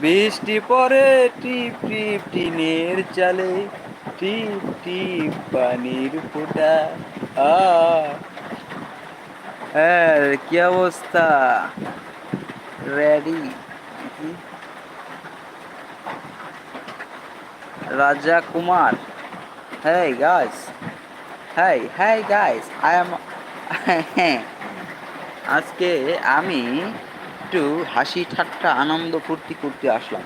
বৃষ্টি পরে টিপ টিপ টিনের চালে, টিপ টিপ পানির ফোঁটা। আ। হ্যাঁ কি অবস্থা? রেডি রাজা কুমার। হ্যাঁ গাইস হ্যাঁ হ্যাঁ গাইস আই এম আজকে আমি একটু হাসি ঠাট্টা আনন্দ ফুর্তি করতে আসলাম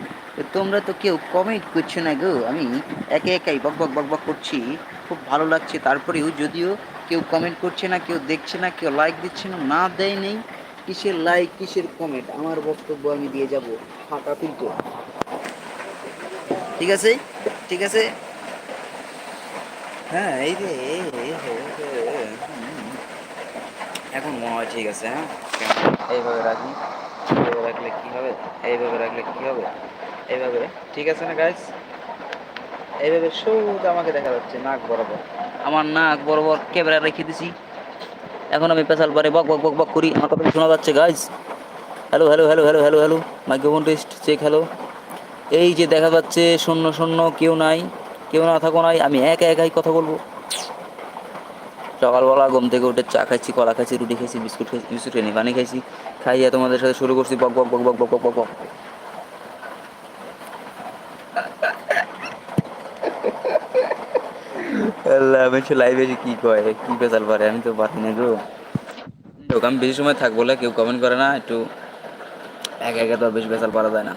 তোমরা তো কেউ কমেন্ট করছ না গো আমি একে একাই বক বক বক বক করছি খুব ভালো লাগছে তারপরেও যদিও কেউ কমেন্ট করছে না কেউ দেখছে না কেউ লাইক দিচ্ছে না না দেয় নেই কিসের লাইক কিসের কমেন্ট আমার বক্তব্য আমি দিয়ে যাব ফাঁকা ফিল্টো ঠিক আছে ঠিক আছে হ্যাঁ এই রে এই রে, এই রে, এই রে, হুম। এখন মনে হয় ঠিক আছে হ্যাঁ? এইভাবে রাখি, এইভাবে রাখলে কি হবে? এইভাবে রাখলে কি হবে? এইভাবে, ঠিক আছে না গাইস এইভাবে সোজা আমাকে দেখা যাচ্ছে নাক বরাবর। আমার নাক বরাবর ক্যামেরা রেখে দিছি। এখন আমি পেশাল পরে বক বক বক বক করি। আমার কথা শোনা যাচ্ছে guys hello hello hello hello hello hello microphone test check hello এই যে দেখা যাচ্ছে, শূন্য শূন্য, কেউ নাই, কেউ না থাকো নাই, আমি একা একাই কথা বলব। সকালবেলা ঘুম থেকে উঠে চা খাইছি, কলা খাইছি, রুটি খাইছি, বিস্কুট খাইছি, বিস্কুট খাইনি পানি খাইছি। খাইয়ে তোমাদের সাথে শুরু করছি, বক বক বক বক বক বক বক বক। আমি লাইভে কি কয়, কি পেশাল পারে, আমি তো পারি না গো। আমি বেশি সময় থাকব না কেউ কমেন্ট করে না, একটু একা একা তো বেশি পেশাল পারা যায় না।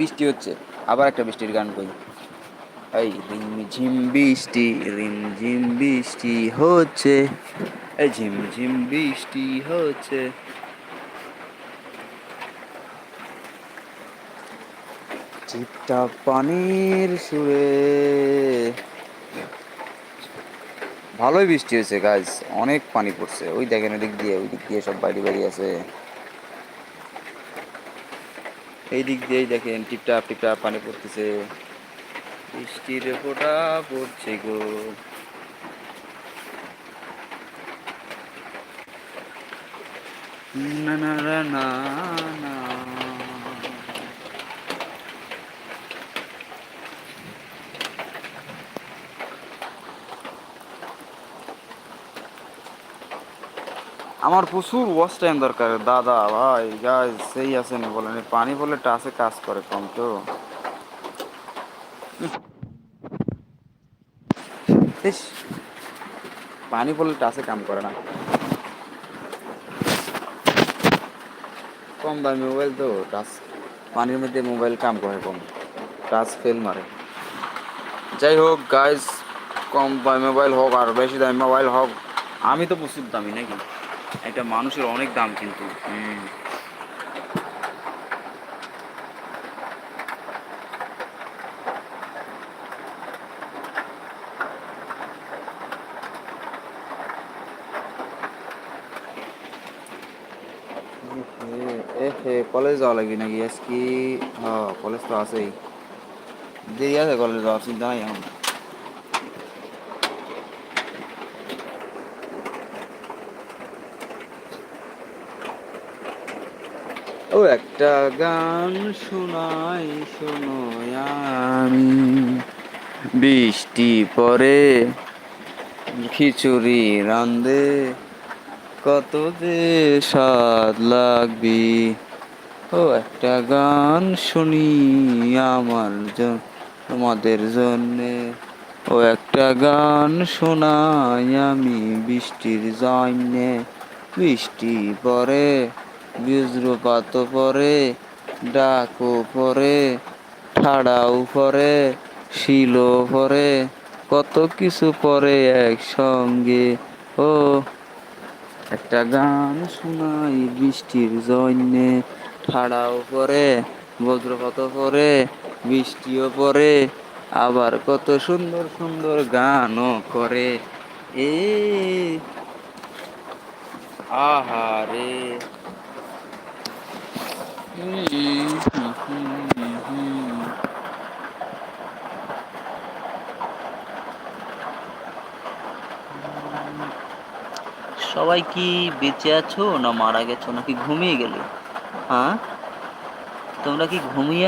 বৃষ্টি হচ্ছে, আবার একটা বৃষ্টির গান কই। এই রিমঝিম বৃষ্টি রিমঝিম বৃষ্টি হচ্ছে। এই ঝিম ঝিম বৃষ্টি হচ্ছে। চিপটা পানির সুরে। ভালোই বৃষ্টি হয়েছে গাছ অনেক পানি পড়ছে। ওই দেখেন ওদিক দিয়ে, ওই দিক দিয়ে সব বাড়ি বাড়ি আছে। এই দিক দিয়েই দেখেন টিপটাপ টিপটাপ পানি পড়তেছে। বৃষ্টির ফোঁটা পড়ছে গো। না না আমার প্রচুর ওয়াশ টাইম দরকার, দাদা, ভাই গাছ সেই আছে না বলেন পানি বলে টাসে কাজ করে কম তো। ইস, পানি বলে টাসে কাম করে না। কম দামি মোবাইল তো টাচ পানির মধ্যে মোবাইল কাম করে কম। টাচ ফেল মারে। যাই হোক গাইজ কম দামি মোবাইল হোক আর বেশি দামি মোবাইল হোক আমি তো প্রচুর দামি নাকি? একটা মানুষের অনেক দাম কিন্তু। হুম। এ হে কলেজ যাওয়া লাগবে নাকি? আজকে হ্যাঁ কলেজ তো আছেই। দেরি আছে কলেজ যাওয়ার, চিন্তা নাই এখন। ও, একটা গান শোনাই, শোনো আমি। বৃষ্টি পরে খিচুড়ি রান্ধে কত যে স্বাদ লাগবে? ও, একটা গান শুনি আমার তোমাদের জন্যে। ও, একটা গান শোনাই আমি বৃষ্টির জন্যে। বৃষ্টি পরে বজ্রপাত পরে ডাকও পরে ঠাড়াও পরে শিলও পরে কত কিছু পরে একসঙ্গে। ও একটা গান শোনাই বৃষ্টির জন্যে। ঠাড়াও পরে বজ্রপাত পরে বৃষ্টিও পরে আবার কত সুন্দর সুন্দর গানও করে। এ আহারে। হুম, সবাই কি বেঁচে আছো না মারা গেছো নাকি ঘুমিয়ে গেলে? হ্যাঁ? তোমরা কি ঘুমিয়ে